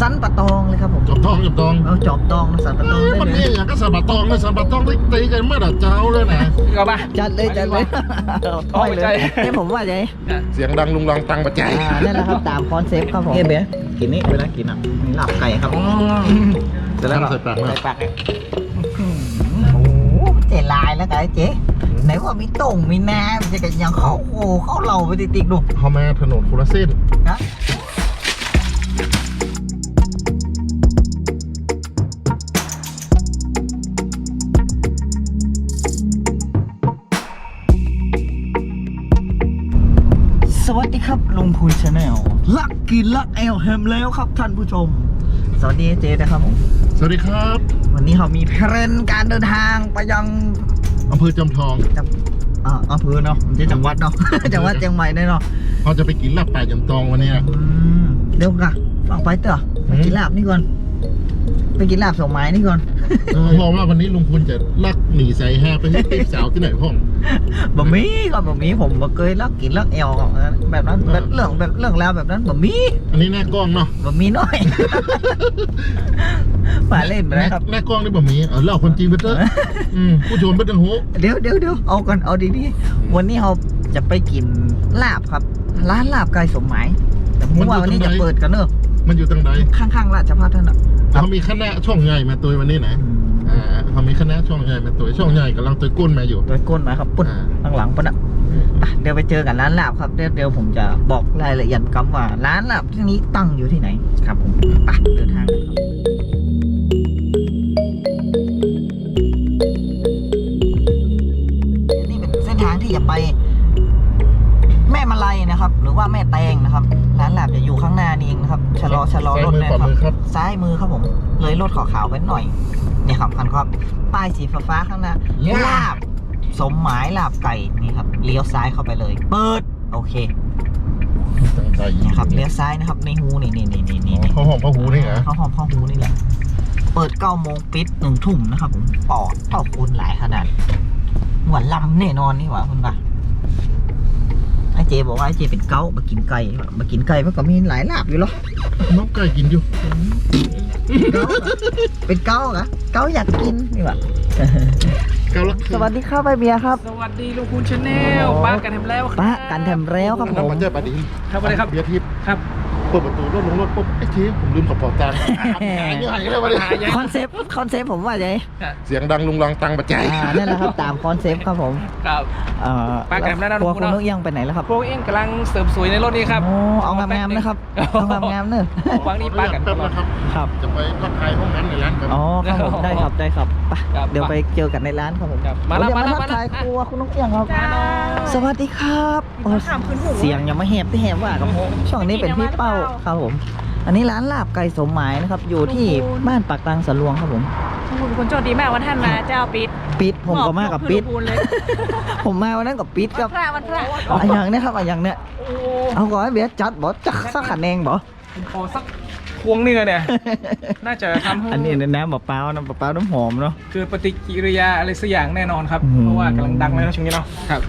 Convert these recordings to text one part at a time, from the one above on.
สันปะตองเลยครับผมจบทองจบทองเอาจอบตองนะสันปะตองเอ้ยได้มันเลนี่ยอย่างก็สะบัดตองเลยสะบัดตองได้ตีกันเมื่อดัดเจ้าเลยนะเอาป่ะจัดเลยจัดเลยเอาไปเลยให้ผมว่าไงเสียงดังลุงลังตังประใจอ่านั่นแหละครับตามคอนเซปต์ครับผมเฮ้ยเบียร์กินนี่เวลากินอะมีลาบไก่ครับเสร็จแล้วก็ใส่ปากมาใส่ปากเนี่ยโอ้โหเจ๋ลายแล้วกันเจ๊ไหนว่ามีต้งมีน้ำจะกันยังเข้าโอ้เข้าเหล่าไปติ๊กๆดูเขามาถนนโคราเส้นนะ กกินลักแอลแฮมแล้วครับท่านผู้ชม สวัสดีเจนะครับผมสวัสดีครับ วันนี้เรามีแพลนการเดินทางไปยังอำเภอจอมทองจังอ่าอำเภอเนาะไม่ใช่จังหวัดเนาะ จังหวัดเชียงใหม่แน่เนาะเขาจะไปกินลาบป่าจำตองวันนี้นะ อืมเดี๋ยวก่ะฟังไปเถอะไปกินลาบนี่ก่อน ไปกินลาบสองไม้นี่ก่อน เออเพราะว่าวันนี้ลุงคุณจะลักหนีใส่แฮไปให้ติ๊กสาวที่ไหนพ่องบะหมี่ก่อนบะหมี่ผมบ่เคยลักกินลักแอลแบบนั้นแบบเรื่องแบบเรื่องราวแบบนั้นบะหมี่อันนี้แน่กล้องเนาะบะหมี่น้อยป่าเล่นไปแน่นะครับแน่กล้องนี่บ่มีเออเล่าความจริงไปเถอะอืมผู้ชมไม่ต้องหูเดี๋ยวเดี๋ยวเดี๋ยวเอาก่อนเอาดีๆวันนี้เราจะไปกินลาบครับ ร้านลาบไก่สมหมายแต่ผมว่าวันนี้จะเปิดกันเนอะมันอยู่ตรงไหนข้างๆราชพัฒน์ท่านอะ เขามีคณะช่องใหญ่มาตัววันนี้นะอ่าเขามีคณะช่องใหญ่มาตัวช่องใหญ่กำลังตัวก้นมาอยู่โดยก้นมาครับปุ๊บอ่าข้างหลังปุ๊บอะอะเดี๋ยวไปเจอกันร้านลาบครับเดี๋ยวเดี๋ยวผมจะบอกรายละเอียดคำว่าร้านลาบที่นี้ตั้งอยู่ที่ไหนครับผมไปเดินทางกันครับนี่เป็นเส้นทางที่จะไป แม่มาลัยนะครับ หรือว่าแม่แตงนะครับ ร้านลาบจะอยู่ข้างหน้านี่เองนะครับชะลอชะลอรถนะคซ้ายมือขวามือครัรับบซ้ายมือครับผม เลยรถขาวๆไว้หน่อยเนี่ยครับคันครับ ป้ายสีฟ้าๆข้างหน้าลาบ สมหมายลาบไก่นี่ครับเลี้ยวซ้ายเข้าไปเลย เปิด โอเคตั้งใจนะครับเลี้ยวซ้ายนะครับในหูนี่นี่นี่นี่นี่เขาหอมเขาหูนี่เหรอเขาหอมเข้าหูนี่แหละเปิดเก้าโมงปิดหนึ่งทุ่มนะครับผมปอดเท่าคูณหลายขนาดหวานลำแน่นอนนี่หว่าคุณป่ะไอ เจบอกว่าไอเจเป็นเก้ามากินไก่มากินไก่มันก็มีหลายลาบอยู่หรอน้องไก่กินอยู่ เก้าอะเป็นเก้าอะเก้าอยากกินนี่หว่าเกาลักสวัสดีครับไอเบียร์ครับสวัสดีลุงคุณชาแนลป้ากันทำแล้วครับป้ากันแถมแล้วครับผน้ำมมันเยอะปะดิครับอะไรครับเบียร์ทิพย์ครับ เปิดประตูรถลงรถปุ๊บไอ้ทีผมลืมกระเป๋าตังค์หายยังไงเลยวันนี้คอนเซปต์คอนเซปต์ผมว่าไงเสียงดังลุงลังตังประใจอ่านั่นแหละครับตามคอนเซปต์ครับผมครับเอ่อป้าแกรมแล้วนะครัวทุกคุคณนนกเอี้ยังไปไหนแล้วครับพวกเองกำลังเสริมสวยในรถนี้ครับโอ้เอางามๆนะครับเอางามๆเนอะวางนี่ป้ากันแป๊บนะครับครับจะไปทักทายห้องนั้นในร้านกันอ๋อครับผมได้ครับได้ครับไปครับเดี๋ยวไปเจอกันในร้านครับผมครับมาแล้วเดี๋ยมาแล้วทัมากแล้วทายครัวคุณนกเอี้ยงครับจ้าสวัสดีครับ โอ้เสียงยังไม่แหบที่แหบว่าครับผมช่วงนี้เป็นพี่เป้าครับผม อันนี้ร้านลาบไก่สมหมายนะครับ อยู่ที่บ้านปากกลางสะลวงครับผมคุณคุณโชคดีมากวันท่านมาเจ้าปิดปิดผมก็มากับปิดหมอพูนเลยผมมาวันนั้นกับปิดควัรันบพระวันพระอะอย่างเนี้ยครับอะอย่างเนี้ยเอาก่อนให้เบียร์จัดบอจักสักขันแนงบอผมขอสักพวงหนึงอะเนี่ย น่าจะทำให้อันนี้น้ำมะพร้าวน้ำมะพร้าวน้ำหอมเนาะเกิดปฏิกิริยาอะไรสักอย่างแน่นอนครับอืมเพราะว่ากำลังดังเลยนะช่วงนี้เนาะ ครับ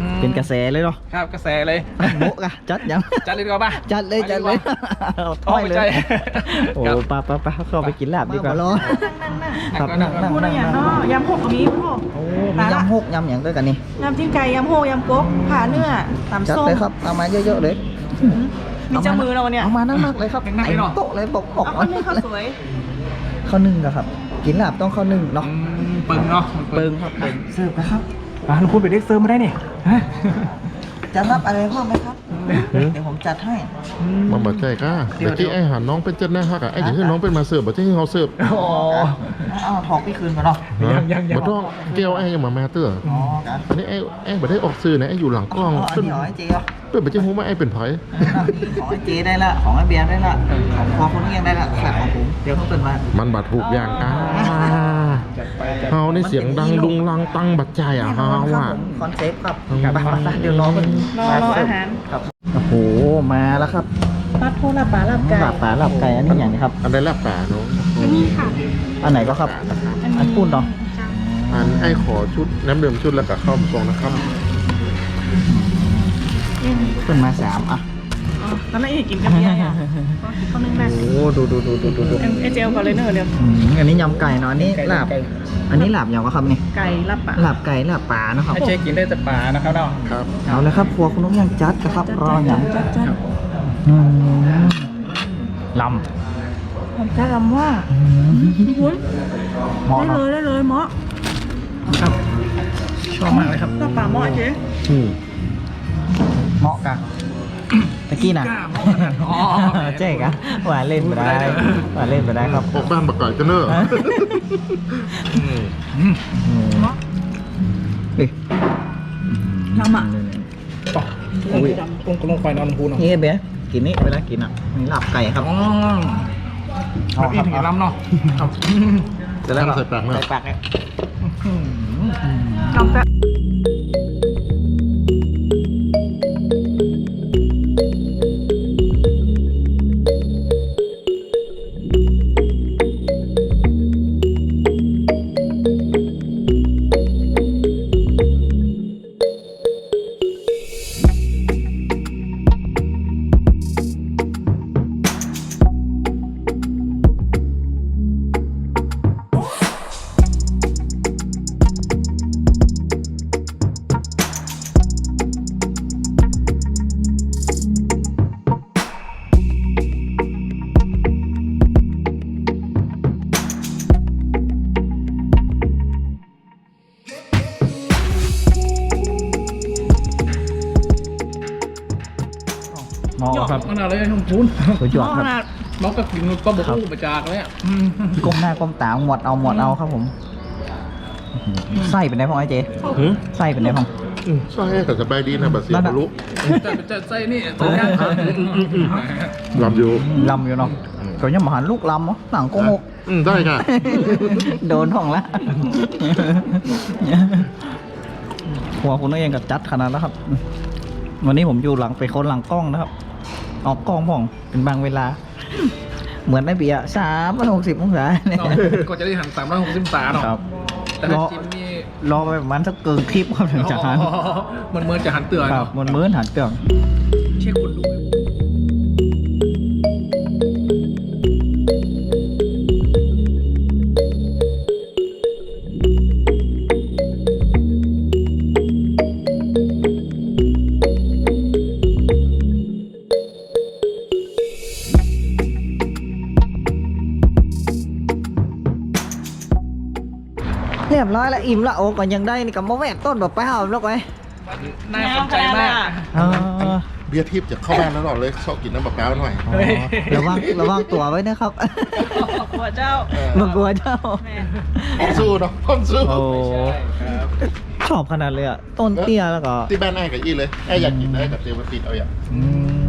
อืมเป็นกระแสเลยเนาะครับกระแสเลย โบะกะจัดยังจัดเลยดีกว่าป่ะ จัดเลยจัดเลยเอาอ๋อถ้อยไม่เลใช่ยโอ้ครับป้าป้าป้าเข้าไปกินลาบดีกว่านั่งนั่งครับนั่งนั่ง พูดนั่งอย่างนั่งเนาะยำหกก็มีพ่อโอ้มียำหกยำอย่างด้วยกันนี่ยำจิ้มไก่ยำโหยำกบผ่าเนื้อตำจัดส้มเลยครับเอามาเยอะๆเลยมีเจ้ามือเราเนี่ยเอามานั่งๆเลยครับนั่งๆเลยเนาะเต็มโต๊ะเลยบอกบอกเอาคนนี้เขาสวยข้าวนึ่งอะครับ กินลาบต้องข้าวนึ่งเนาะ อืมเปิงเนาะเปิงครับเปิงเสิร์ฟนะครับ อะลุงคุณไปเด็กเซิร์ฟมาได้นี่ฮะจะรับอะไรเพิ่มไหมครับ เดี๋ยวผมจัดให้ มันบัดใจก้าเดี๋ยวเมื่อกี้ไอ้หันน้องเป็นเจ้าหน้าฮักอะไอ้ที่น้องเป็นมาเสิร์ฟบัดใจให้เขาเสิร์ฟอ๋อเอาทองพี่คืนมาเนาะยังยังยังบัดต้องแก้วไอ้ยังมาแม่เตื้ออ๋อกันอันนี้ไอ้ไอ้บัดได้ออกสื่อนะไอ้อยู่หลังกล้องอ๋ออันเป็นนี้ของไอ้เจเหรอเป็นบัดใจหูว่าไอ้เป็นไผของไอ้เจได้ละของไอ้เบียร์ได้ละของพอคนนี้ยังได้ละขาดของผมเดี๋ยวเขาเป็นมามันบัดถูกอย่างก้า เฮานี่เสียงดังลุงลังตังบัดใจอะเฮาครับอะผมคอนเซปต์ครับอืมไปไปเดี๋ยวรอมันรอรออาหารครับโอ้โหมาแล้วครับปัดโทลาบปลาลาบไก่ลาบปลาลาบไก่อันนี้อย่างนี้ครับอันใดลาบป่าเนาะอันนี้ค่ะอันไหนก็ครับอันปุ้นเนาะอันไอ้ขอชุดน้ำเดิมชุดแล้วก็ข้าวซองนะครับขึ้นมาสามอะ อ๋อตอนนั้นอีกกินกับเบียร์อะก็เขานึ่งนั่นโอ้ดูดูดูดูดูดูเอเจลก่อนเลยเนอะเร็วอืมอันนี้ยำไก่เนาะอันนี้ลาบไก่อันนี้ลาบอย่างวะครับนี่ไก่ลาบปลาลาบไก่ลาบปลานะครับให้เจ๊กินได้แต่ปลานะครับเนาะครับเอาเลยครับครัวคุณนุ๊กยังจัดนะครับรออย่างจัดจัดอืมลผมจะทำว่าำอืมหุ้นเหมาะได้เนาะเลยได้เลยเหมาะครับชอบมากเลยครับลาบปลาเหมาะเจ๊อืมเหมาะกัน ตะกี้น่ะกล้าเหมาะขนาดอ๋อเจ๊กะหวานเล่นไปได้หวานเล่นไปได้ครับออกบ้านบักก่อยกันเนอะอืมอืมเหมาะเฮ้ยทำอะต่อโอ้ยต้องต้องไฟนอนพูนเนาะนี่เบี้ยกินนี่เวลากินอะมีลาบไก่ครับอ๋อครับอีกถึงล้ำเนาะครับเสร็จแล้วก็ใส่ปากเนอะใส่ปากเนี่ย หมอหยอกครับขนาดเลยชมพูนสุดยอดเหมาะครับขนาดน้องก็กินก็บอกอู้มาจากเลยอะอืมก้มหน้าก้มตาหมดเอาหมดเอาครับผมไส้เป็นไงพ่อไอ้เจ๊หืมไส้เป็นไงพ่ออืมใช่แต่สบายดีนะบัดเสียนั่นน่ะ บรู้แต่จะใส่นี่ตัวย่างครับลำอยู่ลำอยู่เนาะอืมก็ยังมาหันลูกลำเหรอหนังโกหกอืมได้ค่ะ โดนท่องแล้วหัวคุณนั่นเองกับจัดขนาดแล้วครับ วันนี้ผมอยู่หลังไปคนหลังกล้องนะครับ ออกกล้องพ่องเป็นบางเวลา เหมือนไอ้เบียร์สามร้อยหกสิบองศาเนี่ยเนาะก็จะได้หันสามร้อยหกสิบสาเนาะครับแต่ถ้าจิ้มนี่รอไปประมาณสักเกินคลิปครับถึงจะหันอ๋อมันเหมือนจะหันเตือนครับเนาะมันเหมือนหันเกืองเช็คคนดู เรียบร้อยแล้วอิ่มละโอ้ก่อนยังได้นี่กับมะแวกต้นแบบเปล่าแล้วไงน่าสนใจมากเออเบียร์ทิพย์จะเข้าบ้านแล้วหรอเลยชอบกินน้ำมะพร้าวหน่อยเฮ้ยระวังระวังตัวไว้นะครับหัวเจ้า มึงกลัวเจ้าแม่พร้อมสู้เนาะพร้อมสู้โอ้ ครับชอบขนาดเลยอะ ต้นเตี้ยแล้วก็ที่บ้านไอ้กับอี้เลยไอ้อยากกินได้กับเจมส์ติดเอาอย่างอื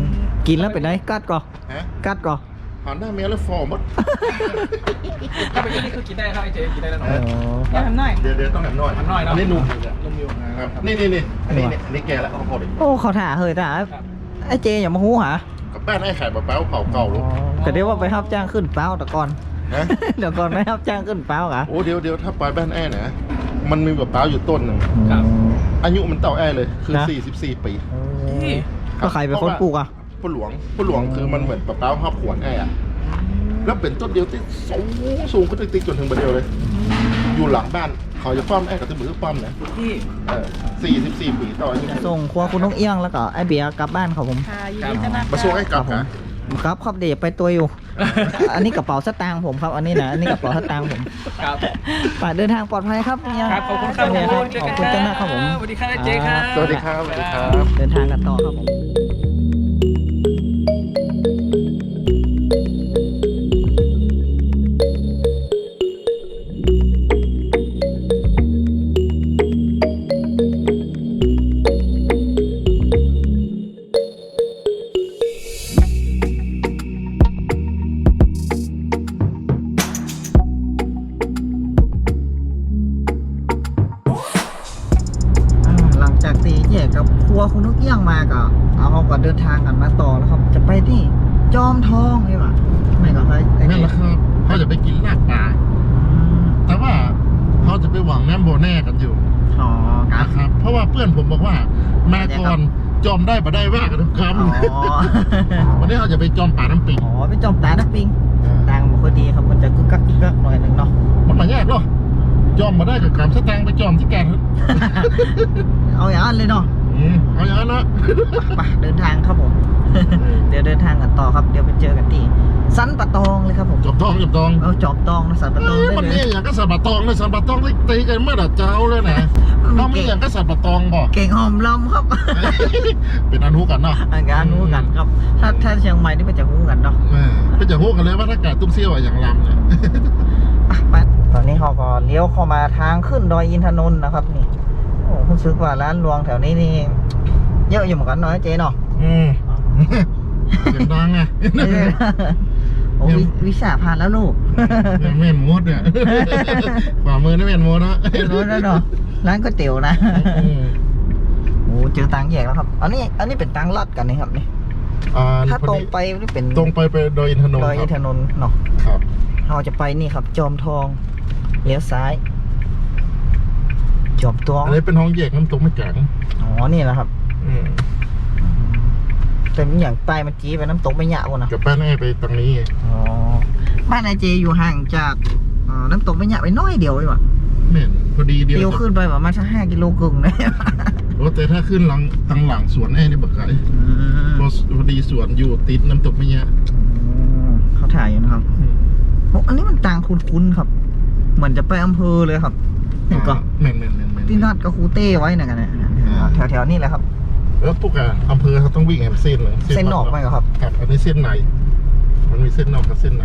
มกินแล้วเป็นไงกัดก่อฮะกัดก่อ หอนหน้าเมียแล้วฟอร์มดถ้าเป็นอย่างนี้คือกินได้ครับไอเจกินได้แล้วโอ้เนาะอย่าทำหน่อย เดี๋ยวเดี๋ยวต้องแหนมหน่อยมันน้อยเนาะอันนี้นุ่มนุ่มอยู่ครับนี่นี่นี่อันนี้นี่อันนี้แกแล้วเอาพอดีโอ้เขาถ่าเฮ้ยถ่าไอ้เจอย่ามาหูหากับบ้านไอ้ขายมะพร้าวเผาเก่าลูกแต่เดี๋ยวว่าไปรับจ้างขึ้นเป้าแต่ก่อนฮะเดี๋ยวก่อนไปรับจ้างขึ้นเป้ากะโอ้เดี๋ยวเดี๋ยวถ้าไปบ้านแอ้นะมันมีมะพร้าวอยู่ต้นหนึ่งครับอายุมันเต่าแอ้เลยคือนะ44 ปีนี่ก็ใครเป็นคนปลูกอะ ผู้หลวงผู้หลวงคือมันเหมือนมะพร้าวห้าขวนแอ้อะแล้วเป็นต้นเดียวที่สูงสูงขึ้นติ๊กๆจนถึงบนเดียวเลย อยู่หลังบ้านเขาจะป้อมแอ้กับที่มือป้อมนะนี่เออ44ปีต่ออายุส่งครัวคุณนกเอี้ยงแล้วก็ไอ้เบียร์กลับบ้านครับผมค่ะยินดีต้อนรับมาส่งให้กลับผมนะครับครับเดี๋ยวไปตัวอยู่ อันนี้กระเป๋าสตางค์ผมครับ อันนี้นะอันนี้กระเป๋าสตางค์ผมครับไปเดินทางปลอดภัยครับเนี่ยครับขอบคุณครับเนี่ยครับขอบคุณเจ้าหน้าครับผมสวัสดีครับเจ๊ครับสวัสดีครับสวัสดีครับ เดินทางกันต่อครับผม เขาจะไปกินลากปลาแต่ว่าเขาจะไปหวังแนมโบแน่กันอยู่อ๋อครับเพราะว่าเพื่อนผมบอกว่า มาก่อนจอมได้บ่ได้แว่กันทุกครั้ำวันนี้เราจะไปจอมป่าน้ำปิงอ๋อไปจอมตานักปิงตังบุคดีครับมันจะกึกกักกึกกักหน่อยหนึ่งเนาะมันมายากหรอจอมมาได้กับคำแมสตางไปจอมที่แกนเอาอย่างนั้นเลยเนาะ เอาอย่างนั้นนะไปเดินทางครับผม เดี๋ยวเดินทางกันต่อครับ เดี๋ยวไปเจอกันที่สันปะตองเลยครับผมจอบทองจอบทองเอาจอบตองนะสันปะตองได้มันเลนี่ยอย่างก็สัตว์ปะตองเลยสัตว์ปะตองนี่ตีกันเมื่อดัดเจ้าเลยนะน้องมีอย่างก็สัตว์ปะตองบ่เก่งหอมลำครับ เป็นอนุกันเนาะอาการรู้กันครับ ถ้าถ้าเชียงใหม่นี่เป็นจะรู้กันเนาะแม่ก็จะพูดกันเลยว่าถ้าแกตุ้มเซี่ยวอะอย่างลำเนี่ยอะไปตอนนี้เขาก็เลี้ยวเข้ามาทางขึ้นดอยอินทนนท์นะครับนี่ โอ้คุณซึกว่าร้านรวงแถวนี้นี่ เยอะอยู่เหมือนกันเนาะเจ๊เนาะอืมเสียงดังไงไม่ใช่นะโอ้วิวิชาผ่านแล้วลูกอย่างแม่นมดเนี่ยฝ่ามือนี่แม่นมดนะไม่รู้แล้วเนาะร้านก๋วยเตี๋ยวนะอืมโอ้เจอตังแยกแล้วครับ อันนี้ อันนี้เป็นตังลัดกันนี่ครับนี่อ่าถ้าพอตรดีงไปนี่เป็นตรงไปไปโดยอินทนนดท์อยอินคทรับนนท์เนาะครับเราจะไปนี่ครับ จอมทองเลี้ยวซ้าย จอมทองอันนี้เป็นห้องแยกน้ำตกไม่แข็งอ๋อนี่แหละครับอืมแต่อย่างใต้มันจีไปน้ำตกไม่ยะวะนะกับบ้านแอ้ไปตรงนี้อ๋อบ้านนายเจอยู่ห่างจากเอ่อน้ำตกไม่ยะไปน้อยเดียวเองว่ะแม่นพอดีเดียวเดียวขึ้นไปประมาณสักห้ากิโลกรึ่งนะโอ้แต่ถ้าขึ้นหลังทางหลังสวนแอ้นี่บักไก่พรพอดีสวนอยู่ติดน้ำตกไม่แย่เขาถ่ายอยู่นะครับโอ้อันนี้มันต่างคุ้นๆครับ เหมือนจะไปอำเภอเลยครับเห็นก็แม่นแม่นแม่นแม่น ที่นัดกับครูเต้ไว้นะกันเนี่ยอ่าแถวๆนี้แหละครับ แล้วพวกอะอำเภอเขาต้องวิ่งแอมเส้นเลยเส้นนอกไหมครับ ครับอันนี้เส้นไหนมันมีเส้นนอกกับเส้นไหน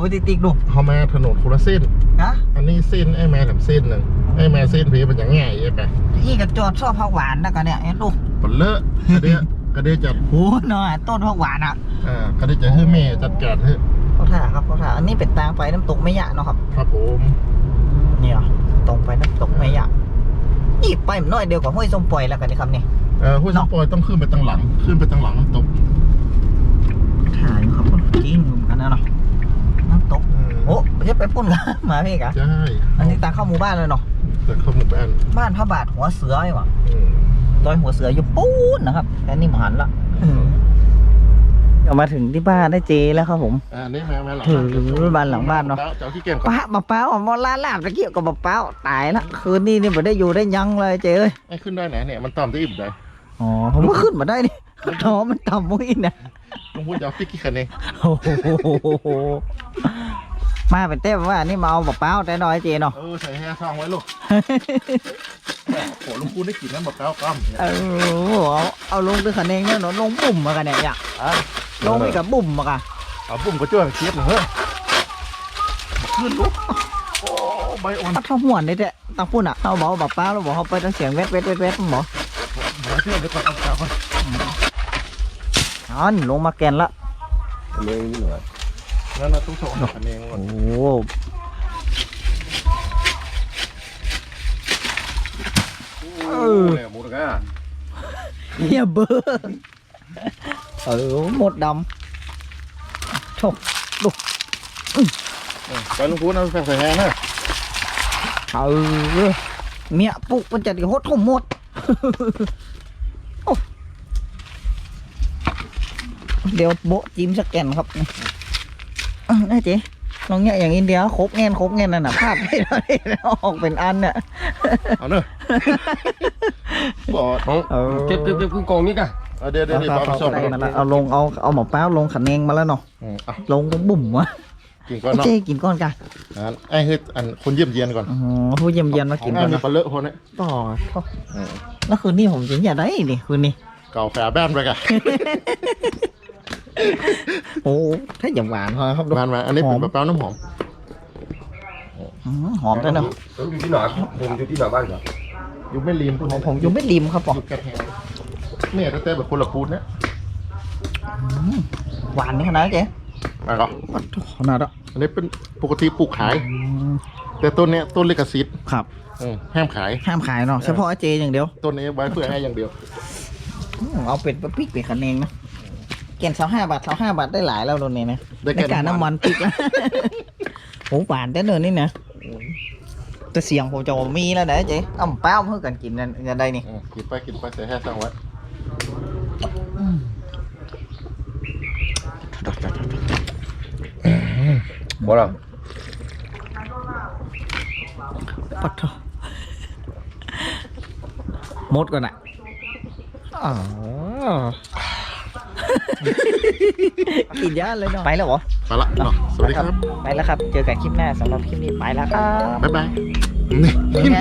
ไปติ๊กๆดูเขามาถนนคนละเส้นฮะอันนี้เส้นไอ้แม่แหลมเส้นหนึ่งไอ้แม่เส้นเพมันอย่างง่ายไอ้ไปอีกระจอดชอบผักหวานนะกันเนี่ยเห็นลูกปนเลอะกระเดียกระเดียจัดโอ้หน่อยต้นผักหวานอะอ่ากระเดียจะให้แม่จัดการให้เขาถ่าครับเขาถ่าอันนี้เป็นทางไปน้ำตกไม่ยะเนาะครับ ครับผมเนี่ยตรงไปน้ำตกไม่ยะนี่ไปมันน้อยเดียวกับห้วยส้มปล่อยแล้วกันนี่ครับนี่เออห้วยสปอยต้องขึ้นไปตั้งหลัง ขึ้นไปตั้งหลังน้ำตกถ่ายอยู่ครับจริงเหมือนกันนะเนาะน้ำตกเออโอ้ไม่ใช่ไปปุ่นกันมาพี่กะใช่อันนี้ตางเข้าหมู่บ้านเลยเนาะแต่เข้าหมู่บ้านบ้านพระบาทหัวเสือไอ้หวะอืมดอยหัวเสืออยู่ปูนนะครับแต่นี่หมหันละเดี๋ยวมาถึงที่บ้านได้เจแล้วครับผมอ่านี่แม่แม่หลังถือบ้านหลังบ้านเนอะเจ้าที่เก่งก่อนป้าบะเป้าอะมอลาลาบตะเกียบกับบะเป้าตายละคืนนี้นี่ไม่ได้อยู่ได้ยังเลยเจเอ้ยไอ้ขึ้นได้ไหนเนี่ยมันต่ำได้อิ่มได้อ๋อผมก็ขึ้นมาได้นี่ท้อมันต่ำมุ้ยนะต้องพูดยาวฟิกกี่คะแนนโอ้โห มาเป็นเต้มว่านี่มาเอาบะเป้าแต่น้อยเจเนาะเออใส่แห่ซองไว้ลูกโหลุงพูดได้กินน้ำมะพร้าวก้ำเออเอาเอาลงด้วยคะแนนเนี่ยเนาะลงบุ่มมากันเนี่ยอยากอะลงไปกับบุ่มมากันเอาปุ่มก็ช่วยเทียบหน่อยเฮ้ยขึ้นลูกโอ้ใบอ่อนตัดเข้าหัวนี่แหละตังพุ่นอะเอาบอกว่าบะเป้าแล้วบอกเขาไปตั้งเสียงเวทเวทเวทเวทหมอเดี๋ยวเทียบเดี๋ยวก่อนเอาเอาก่อนอ๋อนี่ลงมาแกนละเลยนี่หน่อย นั่นนะต้องโชว์คะแนนก่อนโอ้เออหมดแล้วเฮียเบอร์เออหมดดำโชคไปลุงพูดเอาแฝงใส่แห่นะเออเมียปลุกมันจะได้หดทุ่มหมดโอ้เดี๋ยวโบะจิ้มสแกนครับ อะได้เจ๊ลองเงี้ยอย่างอินเดียครบเงี้ยครบเงี้ยนั่นน่ะภาพไม่ได้แล้วออกเป็นอันเนี่ยเอาเนอะบอกเออเก็บเก็บเก็บคือกองนี้กันเอาเดี๋ยวเดี๋ยวเดี๋ยวเอาเอาไปส่งเอาเอาเอาลงเอาเอาหมอแป้วลงขันเองมาแล้วเนาะอืมเอาลงก็บุ่มวะกินก่อนโอเนาะเคกินก้อนกันอ่าไอ้เฮ้ยอันคนเยี่ยมเยียนก่อนอ๋อผู้เยี่ยมเยียนมากินไอ้ก่อนมีนะปลาเลอะพอเนี่ยต่อต่ออืมแล้วคืนนี้ผมจริงอยากได้นี่คืนนี้เก่าแฝงบ้านไปกัน โอ้ถ้าอย่างหวานพอครับดูบ้านมาอันนี้เป็นมะพร้าวน้ำหอมอืมหอมด้วยเนาะผมอยู่ที่ไหนผมอยู่ที่ไหนบ้านครับอยู่ไม่ริมของผมอยู่ไม่ริมครับผมอยู่กระแทงเนี่ยแต่แต่แบบคนละปูนเนี่ยหวานนี่ขนาดนั้นเจ๊มาก่อนขนาดอะอันนี้เป็นปกติปลูกขาย แต่ต้นเนี้ยต้นลิขสิทธิ์ครับเออห้ามขายห้ามขายเนาะเฉพาะไอ้เจอย่างเดียว ต้นนี้ไว้เพื่อให้อย่างเดียวอืมเอาเป็ดมาปิกเป็ดคะแนนนะ แก่นสาวห้าบาทสาวห้าบาทได้หลายแล้วโดนนี้นะได้ในแก่การน้ำมันปิกแล้วโหหวานแต่เนินนี่นะแต่เสียงผมจะมีแล้วนะเจ๊เอ้าเป้าเพื่อกันกินกันกันได้นี่ อืมกินไปกินไปใส่แห้สั่งไว้บ่ล่ะปัดเถอะหมดก่อนอะอ๋อ กินยาเลยเนาะไปแล้วเหรอ ไปละเนาะสวัสดีครับ ไปแล้วครับ เจอกันคลิปหน้าสำหรับคลิปนี้ไปแล้วครับบ๊ายบาย นี่ไง